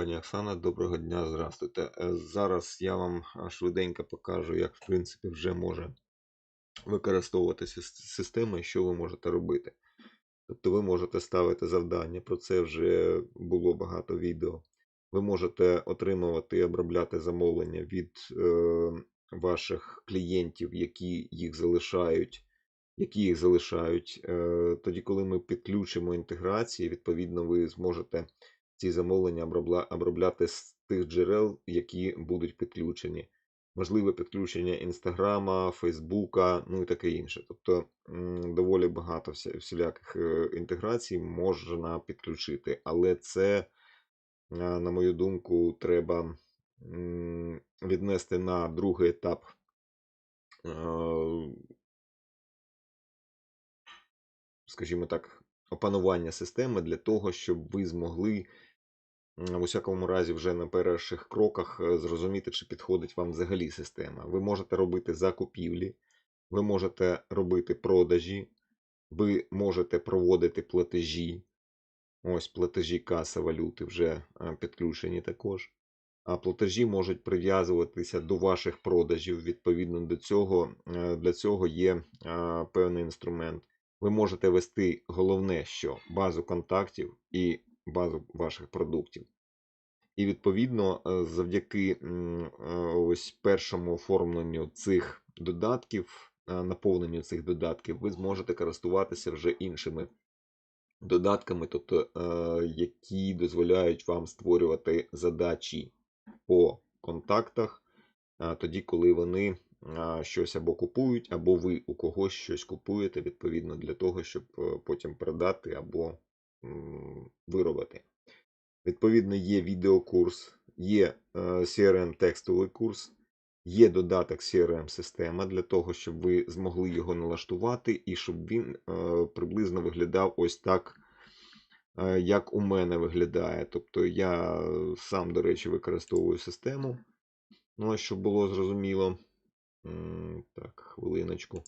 Пані Оксана, доброго дня, здравствуйте. Е, Зараз я вам швиденько покажу, як в принципі вже може використовуватися система і що ви можете робити. Тобто ви можете ставити завдання, про це вже було багато відео. Ви можете отримувати і обробляти замовлення від е, ваших клієнтів, які їх залишають. Які їх залишають. Е, тоді, коли ми підключимо інтеграції, відповідно, ви зможете ці замовлення обробля- обробляти з тих джерел, які будуть підключені. Можливе підключення Інстаграма, Фейсбука, ну і таке інше. Тобто доволі багато всіляких е, інтеграцій можна підключити, але це, е, на мою думку, треба віднести на другий етап е, скажімо так, опанування системи для того, щоб ви змогли в усякому разі вже на перших кроках е, зрозуміти, чи підходить вам взагалі система. Ви можете робити закупівлі, ви можете робити продажі, ви можете проводити платежі. Ось платежі каса валюти вже е, підключені також. А платежі можуть прив'язуватися до ваших продажів. Відповідно до цього, е, для цього є певний інструмент. Ви можете вести головне, що базу контактів і базу ваших продуктів. І відповідно, е, завдяки е, ось першому оформленню цих додатків, е, наповненню цих додатків, ви зможете користуватися вже іншими додатками, тобто, які дозволяють вам створювати задачі по контактах, тоді, коли вони щось або купують, або ви у когось щось купуєте, відповідно для того, щоб потім продати або виробити. Відповідно, є відеокурс, є е, CRM-текстовий курс, є додаток CRM-система для того, щоб ви змогли його налаштувати і щоб він е, приблизно виглядав ось так, е, як у мене виглядає. Тобто я сам, до речі, використовую систему. Ну, щоб було зрозуміло. Так, хвилиночку.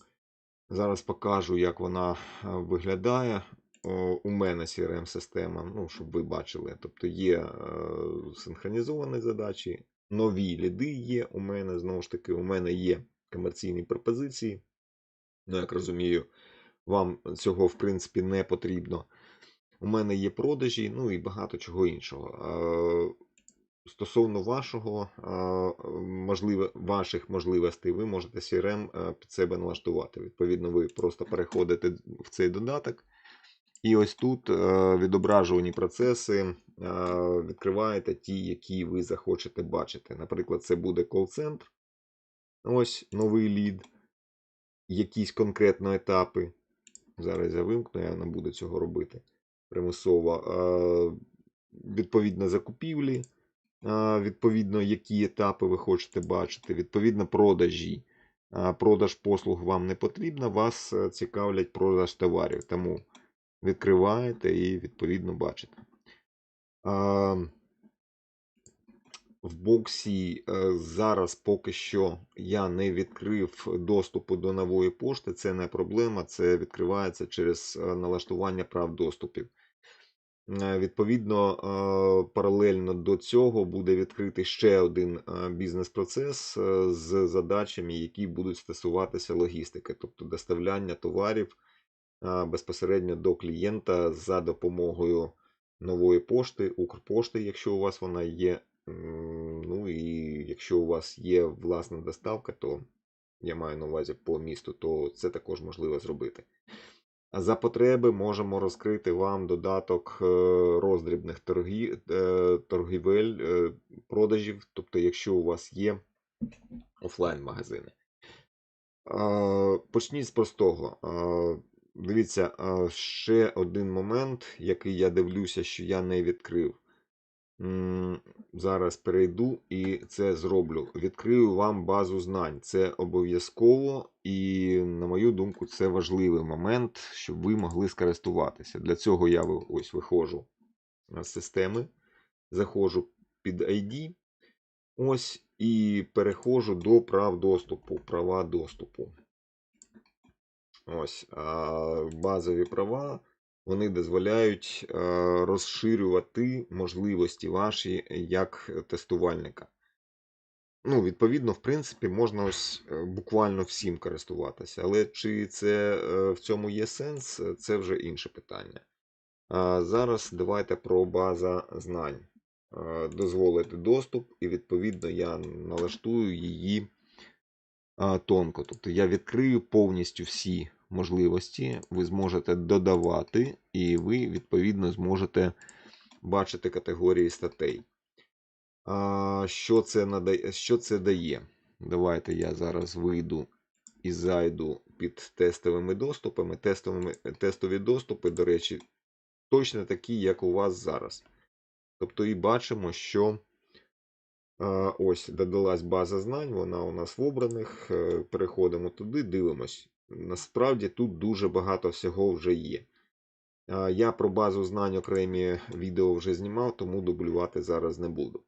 Зараз покажу, як вона виглядає. О, У мене CRM-система, ну, щоб ви бачили. Тобто є е, синхронізовані задачі, нові ліди є у мене. Знову ж таки, у мене є комерційні пропозиції. Ну, як розумію, вам цього в принципі не потрібно. У мене є продажі, ну і багато чого іншого. Е, Стосовно вашого, е, можливе, ваших можливостей, ви можете CRM е, під себе налаштувати. Відповідно, ви просто переходите в цей додаток. І ось тут е, відображувані процеси е, відкриваєте ті, які ви захочете бачити. Наприклад, це буде кол-центр. Ось новий лід, якісь конкретно етапи. Зараз я вимкну, я не буду цього робити примусово. Е, Відповідно, закупівлі, відповідно, які етапи ви хочете бачити, відповідно, продажі. Продаж послуг вам не потрібно, вас цікавлять продаж товарів. Тому відкриваєте і відповідно бачите. В боксі е, зараз поки що я не відкрив доступу до нової пошти. Це не проблема, це відкривається через е, налаштування прав доступів. Е, Відповідно, паралельно до цього буде відкритий ще один бізнес-процес з задачами, які будуть стосуватися логістики, тобто доставляння товарів безпосередньо до клієнта за допомогою нової пошти, Укрпошти, якщо у вас вона є. Ну і якщо у вас є власна доставка, то я маю на увазі по місту, то це також можливо зробити. За потреби можемо розкрити вам додаток е, роздрібних торгі, е, торгівель, е, продажів, тобто, якщо у вас є офлайн-магазини. Почніть з простого. Дивіться, ще один момент, який я дивлюся, що я не відкрив. Зараз перейду і це зроблю. Відкрию вам базу знань. Це обов'язково, і, на мою думку, це важливий момент, щоб ви могли скористуватися. Для цього я ось виходжу з системи, заходжу під ID. Ось і переходжу до прав доступу, права доступу. Ось базові права. вони дозволяють розширювати можливості ваші як тестувальника. Ну, відповідно, в принципі, можна ось е, буквально всім користуватися. Але чи це е, в цьому є сенс, е, це вже інше питання. А зараз давайте про база знань. Дозволити доступ, і відповідно я налаштую її тонко. Тобто я відкрию повністю всі можливості, ви зможете додавати, і ви, відповідно, зможете бачити категорії статей. Що, це надає, що це дає? Давайте я зараз вийду і зайду під тестовими доступами. Тестовими, тестові доступи, до речі, точно такі, як у вас зараз. Тобто, і бачимо, що ось додалась база знань, вона у нас в обраних. Е, Переходимо туди, дивимось. Насправді тут дуже багато всього вже є. Я про базу знань окремі відео вже знімав, тому дублювати зараз не буду.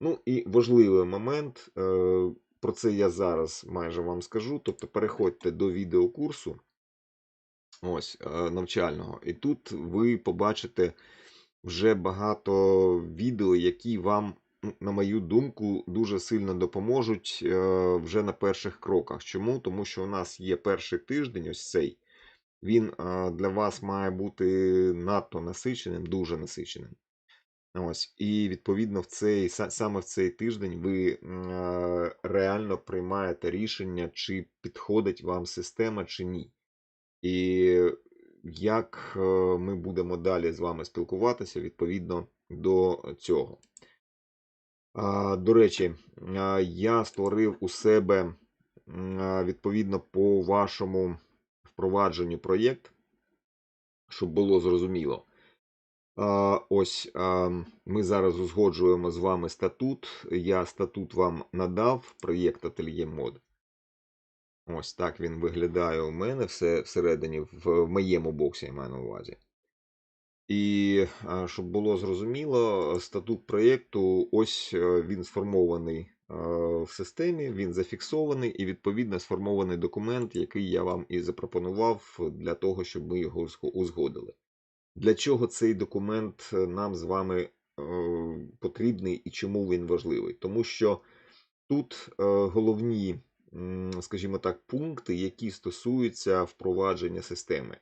Ну і важливий момент, е, про це я зараз майже вам скажу. Тобто переходьте до відеокурсу ось, е, навчального, і тут ви побачите вже багато відео, які вам, на мою думку, дуже сильно допоможуть е, вже на перших кроках. Чому? Тому що у нас є перший тиждень, ось цей. Він е, для вас має бути надто насиченим, дуже насиченим. Ось, і відповідно в цей са- саме в цей тиждень ви е, реально приймаєте рішення, чи підходить вам система, чи ні. І як ми будемо далі з вами спілкуватися відповідно до цього. До речі, я створив у себе відповідно по вашому впровадженню проєкт, щоб було зрозуміло. Ось ми зараз узгоджуємо з вами статут. Я статут вам надав, проєкт Ательє Мод. Ось так він виглядає у мене все всередині, в моєму боксі я маю на увазі. І щоб було зрозуміло, статут проєкту, ось е, він сформований е, в системі, він зафіксований і відповідно сформований документ, який я вам і запропонував для того, щоб ми його узгодили. Для чого цей документ е, нам з вами е, потрібний і чому він важливий? Тому що тут е, головні, скажімо так, пункти, які стосуються впровадження системи.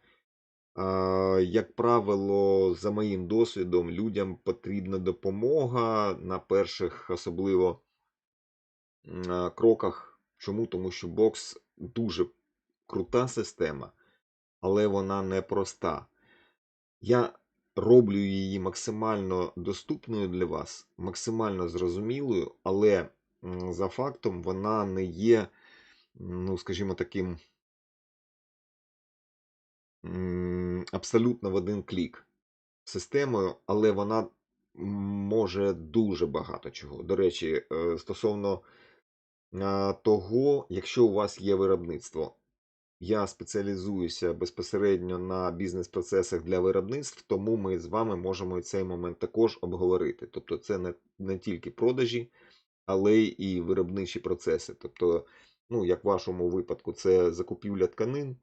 Як правило, за моїм досвідом, людям потрібна допомога на перших, особливо кроках. Чому? Тому що бокс дуже крута система, але вона непроста. Я роблю її максимально доступною для вас, максимально зрозумілою, але за фактом вона не є, ну, скажімо, таким абсолютно в один клік системою, але вона може дуже багато чого. До речі, е, стосовно того, якщо у вас є виробництво, я спеціалізуюся безпосередньо на бізнес-процесах для виробництв, тому ми з вами можемо і цей момент також обговорити. Тобто, це не, не тільки продажі, але і виробничі процеси. Тобто, ну, як в вашому випадку, це закупівля тканин,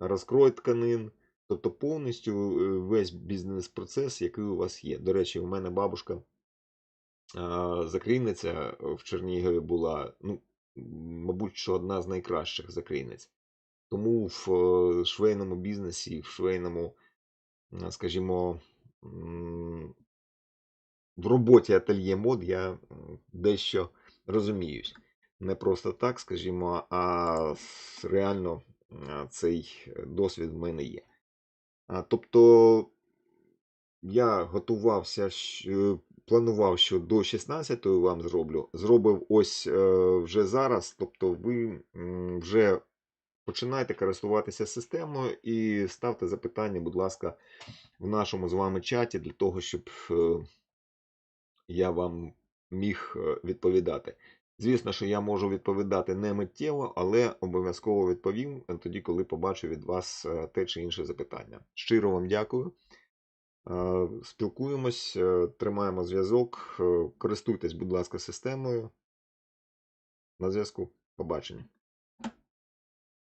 розкрой тканин, тобто повністю е, весь бізнес-процес, який у вас є. До речі, у мене бабушка закрійниця в Чернігові була, ну, мабуть, що одна з найкращих закрійниць. Тому в е, швейному бізнесі, в швейному, е, скажімо, в роботі ательє мод я дещо розуміюсь. Не просто так, скажімо, а реально цей досвід в мене є. Тобто я готувався, е, планував, що до 16-ї вам зроблю. Зробив ось е, вже зараз. Тобто ви вже починайте користуватися системою і ставте запитання, будь ласка, в нашому з вами чаті для того, щоб е, я вам міг е, відповідати. Звісно, що я можу відповідати не миттєво, але обов'язково відповім е, тоді, коли побачу від вас е, те чи інше запитання. Щиро вам дякую. Е, Спілкуємось, тримаємо зв'язок. Користуйтесь, будь ласка, системою. На зв'язку. Побачення.